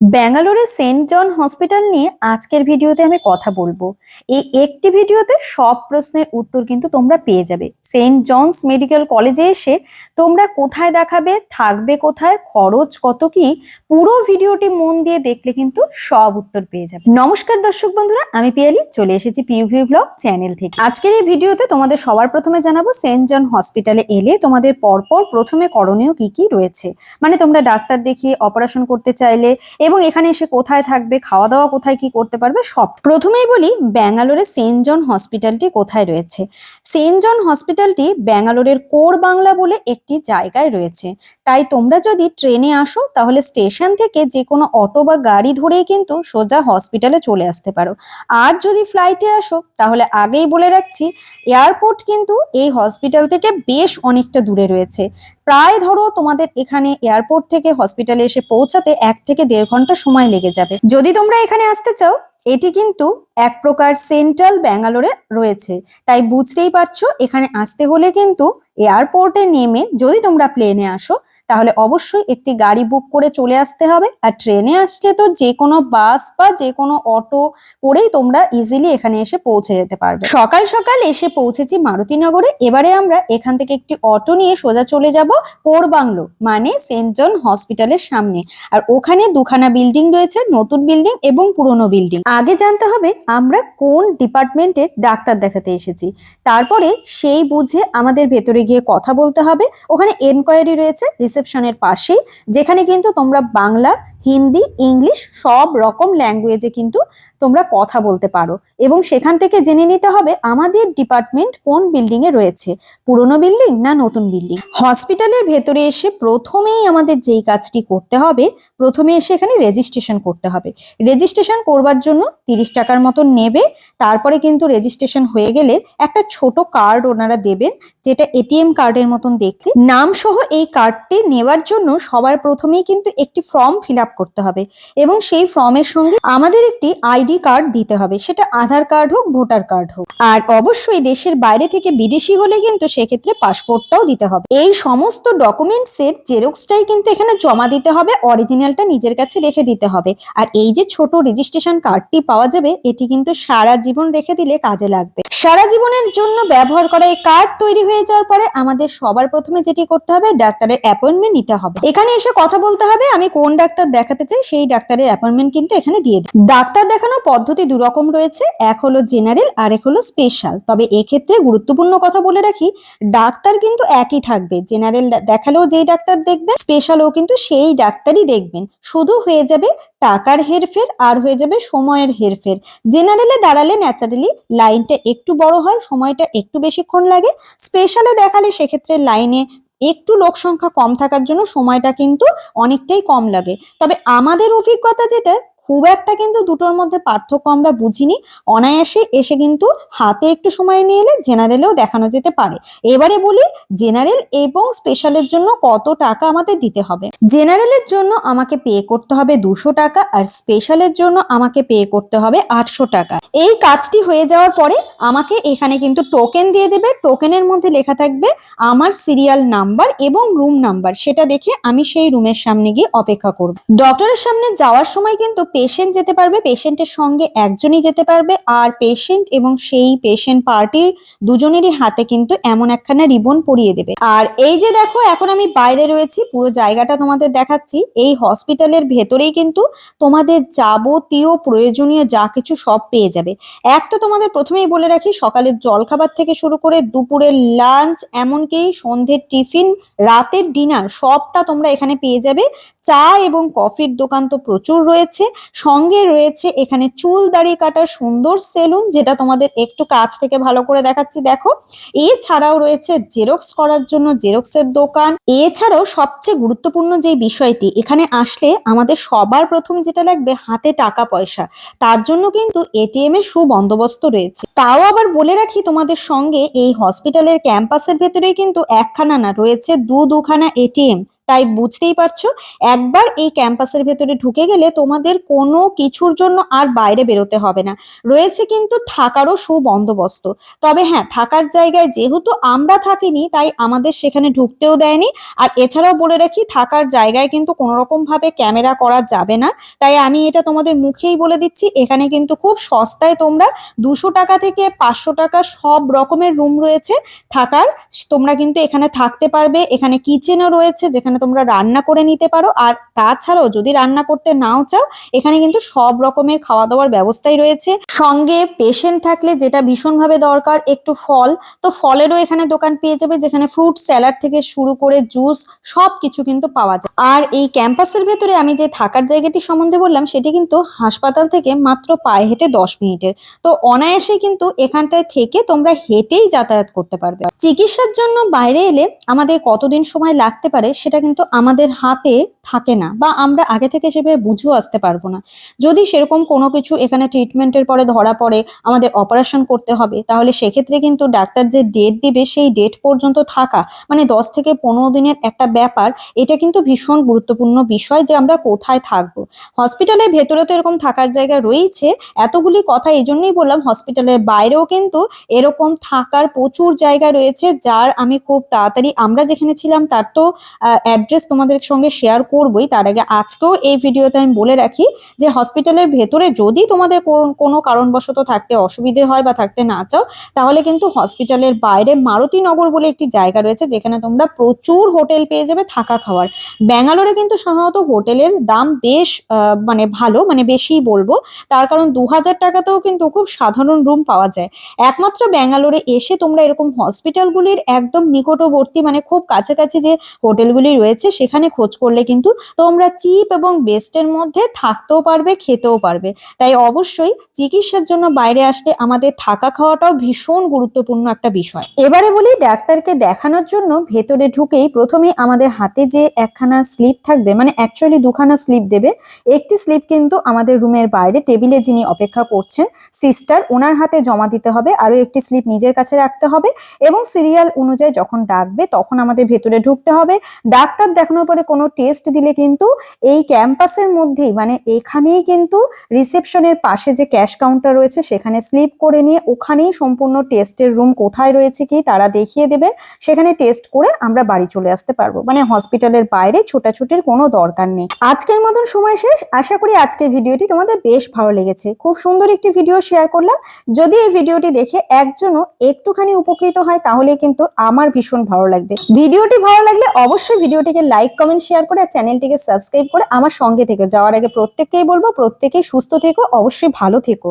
ব্যাঙ্গালোরের সেন্ট জন হসপিটাল নিয়ে আজকের ভিডিওতে আমি কথা বলব। এই একটি ভিডিওতে সব প্রশ্নের উত্তর কিন্তু তোমরা পেয়ে যাবে। সেন্ট জনস মেডিকেল কলেজে এসে তোমরা কোথায় দেখাবে, থাকবে কোথায়, খরচ কত কি, পুরো ভিডিওটি মন দিয়ে দেখলে কিন্তু সব উত্তর পেয়ে যাবে। নমস্কার দর্শক বন্ধুরা, আমি পিয়ালি, চলে এসেছি পিউভি ব্লগ চ্যানেল থেকে। আজকের এই ভিডিওতে তোমাদের সবার প্রথমে জানাব, সেন্ট জন হসপিটালে এলে তোমাদের পরপর প্রথমে করণীয় কি কি রয়েছে? মানে তোমরা ডাক্তার দেখিয়ে অপারেশন করতে চাইলে এবং এখানে এসে কোথায় থাকবে খাওয়া দাওয়া কোথায়, কি করতে পারবে, সব। প্রথমেই বলি, ব্যাঙ্গালোরে সেন্ট জন হসপিটালটি কোথায় রয়েছে? সেন্ট জন হসপিটালটি ব্যাঙ্গালোরের কোর বাংলা বলে একটি জায়গায় রয়েছে। তাই তোমরা যদি ট্রেনে আসো, তাহলে স্টেশন থেকে যে কোনো অটো বা গাড়ি ধরেই কিন্তু সোজা হসপিটালে চলে আসতে পারো। আর যদি ফ্লাইটে আসো, তাহলে আগেই বলে রাখছি, এয়ারপোর্ট কিন্তু এই হসপিটাল থেকে বেশ অনেকটা দূরে রয়েছে। প্রায় ধরো তোমাদের এখানে এয়ারপোর্ট থেকে হসপিটালে এসে পৌঁছাতে এক থেকে দেড় ঘণ্টা সময় লেগে যাবে। যদি তোমরা এখানে আসতে চাও এটি কিন্তু এক প্রকার সেন্ট্রাল ব্যাঙ্গালোরে রয়েছে। তাই বুঝতেই পারছ, এখানে আসতে হলে কিন্তু এয়ারপোর্টে নেমে যদি তোমরা প্লেনে আসো, তাহলে অবশ্যই একটি গাড়ি বুক করে চলে আসতে হবে। আর ট্রেনে আসলে তো যে কোনো বাস বা যে কোনো অটো করেই তোমরা ইজিলি এখানে এসে পৌঁছে যেতে পারবে। সকাল সকাল এসে পৌঁছেছি মারুতিনগরে। এবারে আমরা এখান থেকে একটি অটো নিয়ে সোজা চলে যাব কোরবাংলো মানে সেন্ট জন হসপিটালের সামনে। আর ওখানে দুখানা বিল্ডিং রয়েছে, নতুন বিল্ডিং এবং পুরনো বিল্ডিং। আগে জানতে হবে আমরা কোন ডিপার্টমেন্টের ডাক্তার দেখাতে এসেছি। তারপরে সেই বুঝে আমাদের ভেতরে গিয়ে কথা বলতে হবে। ওখানে এনকোয়ারি রয়েছে রিসেপশনের পাশেই যেখানে কিন্তু তোমরা বাংলা, হিন্দি, ইংলিশ সব রকম ল্যাঙ্গুয়েজে কিন্তু তোমরা কথা বলতে পারো। এবং সেখান থেকে জেনে নিতে হবে আমাদের ডিপার্টমেন্ট কোন বিল্ডিং এ রয়েছে। পুরনো বিল্ডিং না নতুন বিল্ডিং হসপিটালের ভেতরে এসে প্রথমেই আমাদের যেই কাজটি করতে হবে, প্রথমে এসে এখানে রেজিস্ট্রেশন করতে হবে। রেজিস্ট্রেশন করবার জন্য তিরিশ টাকার মতন নেবে। তারপরে কিন্তু রেজিস্ট্রেশন হয়ে গেলে একটা ছোট কার্ড ওনারা দেবেন, যেটা এটিএম কার্ডের মতন দেখতে। নাম সহ এই কার্ডটি নেওয়ার জন্য সবার প্রথমেই কিন্তু একটি ফর্ম ফিল করতে হবে এবং সেই ফর্মের সঙ্গে আমাদের একটি আইডি কার্ড দিতে হবে। সেটা আধার কার্ড হোক, ভোটার কার্ড হোক। আর অবশ্যই দেশের বাইরে থেকে বিদেশি হলে কিন্তু সেক্ষেত্রে পাসপোর্টটাও দিতে হবে। এই সমস্ত ডকুমেন্টসের জেরক্সটাই কিন্তু এখানে জমা দিতে হবে অরিজিনালটা নিজের কাছে রেখে দিতে হবে। আর এই যে ছোট রেজিস্ট্রেশন কার্ডটি পাওয়া যাবে এটি কিন্তু সারা জীবন রেখে দিলে কাজে লাগবে। সারা জীবনের জন্য ব্যবহার করা এই কার্ড তৈরি হয়ে যাওয়ার পরে আমাদের সবার প্রথমে যেটি করতে হবে, ডাক্তারের অ্যাপয়েন্টমেন্ট নিতে হবে। এখানে এসে কথা বলতে হবে, আমি কোন ডাক্তার দেখাতে চাই, সেই ডাক্তারের অ্যাপয়েন্টমেন্ট কিন্তু এখানে দিয়ে দিই। ডাক্তার দেখানোর পদ্ধতি দু রকম রয়েছে, এক হলো জেনারেল আর এক হলো স্পেশাল তবে এক্ষেত্রে গুরুত্বপূর্ণ কথা বলে রাখি, ডাক্তার কিন্তু একই থাকবে। জেনারেল দেখালেও যেই ডাক্তার দেখবেন স্পেশালও কিন্তু সেই ডাক্তারই দেখবেন। শুধু হয়ে যাবে টাকার হেরফের, আর হয়ে যাবে সময়ের হেরফের। জেনারেলে দাঁড়ালে ন্যাচারালি লাইনটা একটু বড় হয়, সময়টা একটু বেশিক্ষণ লাগে। স্পেশালে দেখালে সেক্ষেত্রে লাইনে একটু লোক সংখ্যা কম থাকার জন্য সময়টা কিন্তু অনেকটাই কম লাগে। তবে আমাদের অভিজ্ঞতা যেটা খুব একটা কিন্তু দুটোর মধ্যে পার্থক্য আমরা বুঝিনি। অনায়াসে এসে কিন্তু হাতে একটু সময় নিয়ে এলে জেনারেলেও দেখানো যেতে পারে। এবারে বলি, জেনারেল এবং স্পেশালের জন্য কত টাকা আমাদের দিতে হবে? জেনারেলের জন্য আমাকে পে করতে হবে দুশো টাকা আর স্পেশালের জন্য আমাকে পে করতে হবে আটশো টাকা। এই কাজটি হয়ে যাওয়ার পরে আমাকে এখানে কিন্তু টোকেন দিয়ে দেবে। টোকেনের মধ্যে লেখা থাকবে আমার সিরিয়াল নাম্বার এবং রুম নাম্বার সেটা দেখে আমি সেই রুমের সামনে গিয়ে অপেক্ষা করব। ডক্টরের সামনে যাওয়ার সময় কিন্তু পেশেন্ট যেতে পারবে পেশেন্টের সঙ্গে একজনই যেতে পারবে, আর পেশেন্ট এবং সেই পেশেন্ট পার্টির দুজনেরই হাতে কিন্তু এমন একখানা রিবন পরিয়ে দেবে। আর এই যে দেখো, এখন আমি বাইরে রয়েছি, পুরো জায়গাটা তোমাদের দেখাচ্ছি। এই হসপিটালের ভেতরেই কিন্তু তোমাদের যাবতীয় প্রয়োজনীয় যা কিছু সব পেয়ে যাবে। এক তো তোমাদের প্রথমেই বলে রাখি, সকালের জলখাবার থেকে শুরু করে দুপুরের লাঞ্চ এমনকি সন্ধ্যের টিফিন, রাতের ডিনার সবটা তোমরা এখানে পেয়ে যাবে। চা এবং কফির দোকান তো প্রচুর রয়েছে। সঙ্গে রয়েছে এখানে চুল দাড়ি কাটার সুন্দর সেলুন, যেটা তোমাদের একটু কাছ থেকে ভালো করে দেখাচ্ছি। দেখো, এছাড়াও রয়েছে জেরক্স করার জন্য জেরক্সের দোকান। এছাড়াও সবচেয়ে গুরুত্বপূর্ণ যে বিষয়টি, এখানে আসলে আমাদের সবার প্রথম যেটা লাগবে হাতে টাকা পয়সা। তার জন্য কিন্তু এটিএম এর সুবন্দোবস্ত রয়েছে। তাও আবার বলে রাখি তোমাদের সঙ্গে এই হসপিটালের ক্যাম্পাসের ভেতরেই কিন্তু একখানা না, রয়েছে দু দুখানা এটিএম তাই বুঝতেই পারছ? একবার এই ক্যাম্পাসের ভেতরে ঢুকে গেলে তোমাদের কোনো কিছুর জন্য আর বাইরে বেরোতে হবে না। রয়েছে কিন্তু থাকারও সুবন্দোবস্ত। তবে হ্যাঁ থাকার জায়গায় যেহেতু আমরা থাকিনি, তাই আমাদের সেখানে ঢুকতেও দেয়নি। আর এছাড়াও বলে রাখি, থাকার জায়গায় কিন্তু কোনো রকম ভাবে ক্যামেরা করা যাবে না। তাই আমি এটা তোমাদের মুখেই বলে দিচ্ছি, এখানে কিন্তু খুব সস্তায় তোমরা দুশো টাকা থেকে পাঁচশো টাকা সব রকমের রুম রয়েছে। থাকার, তোমরা কিন্তু এখানে থাকতে পারবে। এখানে কিচেনও রয়েছে, যেখানে তোমরা রান্না করে নিতে পারো। আর তাছাড়াও যদি রান্না করতে নাও চাও, এখানে কিন্তু সব রকমের খাওয়া দাওয়ার ব্যবস্থাই রয়েছে। সঙ্গে পেশেন্ট থাকলে যেটা ভীষণভাবে দরকার, একটু ফল। তো ফলেরও এখানে দোকান পেয়ে যাবে, যেখানে ফ্রুট স্যালাড থেকে শুরু করে জুস সব কিছু কিন্তু পাওয়া যায়। আর এই ক্যাম্পাসের ভেতরে আমি যে থাকার জায়গাটি সম্বন্ধে বললাম, সেটি কিন্তু হাসপাতাল থেকে মাত্র পায়ে হেঁটে দশ মিনিটের। তো অনায়াসে কিন্তু এখানটায় থেকে তোমরা হেঁটেই যাতায়াত করতে পারবে। চিকিৎসার জন্য বাইরে এলে আমাদের কতদিন সময় লাগতে পারে, সেটা কিন্তু আমাদের হাতে থাকে না বা আমরা আগে থেকে সেভাবে বুঝেও আসতে পারব না। যদি সেরকম কোনো কিছু এখানে ট্রিটমেন্টের পরে ধরা পড়ে, আমাদের অপারেশন করতে হবে, তাহলে সেক্ষেত্রে কিন্তু ডাক্তার যে ডেট দিবে, সেই ডেট পর্যন্ত থাকা মানে দশ থেকে পনেরো দিনের একটা ব্যাপার, এটা কিন্তু ভীষণ গুরুত্বপূর্ণ বিষয় যে আমরা কোথায় থাকব। হসপিটালের ভেতরে তো এরকম থাকার জায়গা রয়েছে, এতগুলি কথা এই জন্যই বললাম হসপিটালের বাইরেও কিন্তু এরকম থাকার প্রচুর জায়গা রয়েছে, যার আমি খুব তাড়াতাড়ি, আমরা যেখানে ছিলাম তার তো অ্যাড্রেস তোমাদের সঙ্গে শেয়ার করবই, তার আগে আজকেও এই ভিডিওতে আমি বলে রাখি যে হসপিটালের ভেতরে যদি তোমাদের কোন- কারণবশত থাকতে অসুবিধে হয় বা থাকতে না চাও, তাহলে কিন্তু হসপিটালের বাইরে মারুতি নগর বলে একটি জায়গা রয়েছে, যেখানে তোমরা প্রচুর হোটেল পেয়ে যাবে থাকা খাওয়ার। ব্যাঙ্গালোরে কিন্তু সাধারণত হোটেলের দাম বেশ মানে ভালো মানে বেশিই বলব। তার কারণ দু হাজার টাকাতেও কিন্তু খুব সাধারণ রুম পাওয়া যায়। একমাত্র ব্যাঙ্গালোরে এসে তোমরা এরকম হসপিটালগুলির একদম নিকটবর্তী মানে খুব কাছাকাছি যে হোটেলগুলি রয়েছে সেখানে খোঁজ করলে কিন্তু তোমরা চিপ এবং বেস্টের মধ্যে থাকতেও পারবে, খেতেও পারবে। তাই অবশ্যই চিকিৎসার জন্য বাইরে আসলে আমাদের থাকা খাওয়াটাও ভীষণ গুরুত্বপূর্ণ একটা বিষয়। এবারে বলি ডাক্তারকে দেখানোর জন্য ভেতরে ঢুকেই প্রথমে আমাদের হাতে যে একখানা স্লিপ থাকবে মানে অ্যাকচুয়ালি দুখানা স্লিপ দেবে। একটি স্লিপ কিন্তু আমাদের রুমের বাইরে টেবিলে যিনি অপেক্ষা করছেন, সিস্টার, ওনার হাতে জমা দিতে হবে, আরও একটি স্লিপ নিজের কাছে রাখতে হবে এবং সিরিয়াল অনুযায়ী যখন ডাকবে তখন আমাদের ভেতরে ঢুকতে হবে। ডাক্তার দেখানোর পরে কোনো টেস্ট দিলে কিন্তু এই ক্যাম্পাসের মধ্যেই মানে এখানেই কিন্তু রিসেপশনের পাশে যে ক্যাশ কাউন্টার রয়েছে, সেখানে স্লিপ করে নিয়ে ওখানেই সম্পূর্ণ টেস্টের রুম কোথায় রয়েছে কি তারা দেখিয়ে দেবে। সেখানে টেস্ট করে আমরা বাড়ি চলে আসতে পারব। মানে হসপিটালের বাইরে ছোটাছুটির কোনো দরকার নেই। আজকের মতন সময় শেষ। আশা করি আজকের ভিডিওটি তোমাদের বেশ ভালো লেগেছে। খুব সুন্দর একটি ভিডিও শেয়ার করলাম। যদি এই ভিডিওটি দেখে একজনও একটুখানি উপকৃত হয়, তাহলে কিন্তু আমার ভীষণ ভালো লাগবে। ভিডিওটি ভালো লাগলে অবশ্যই ভিডিওটিকে লাইক কমেন্ট শেয়ার করে আর চ্যানেলটিকে সাবস্ক্রাইব করে আমার সঙ্গে থেকে। যাওয়ার আগে প্রত্যেককেই বলব, প্রত্যেকেই সুস্থ থেকো, অবশ্যই ভালো থেকো।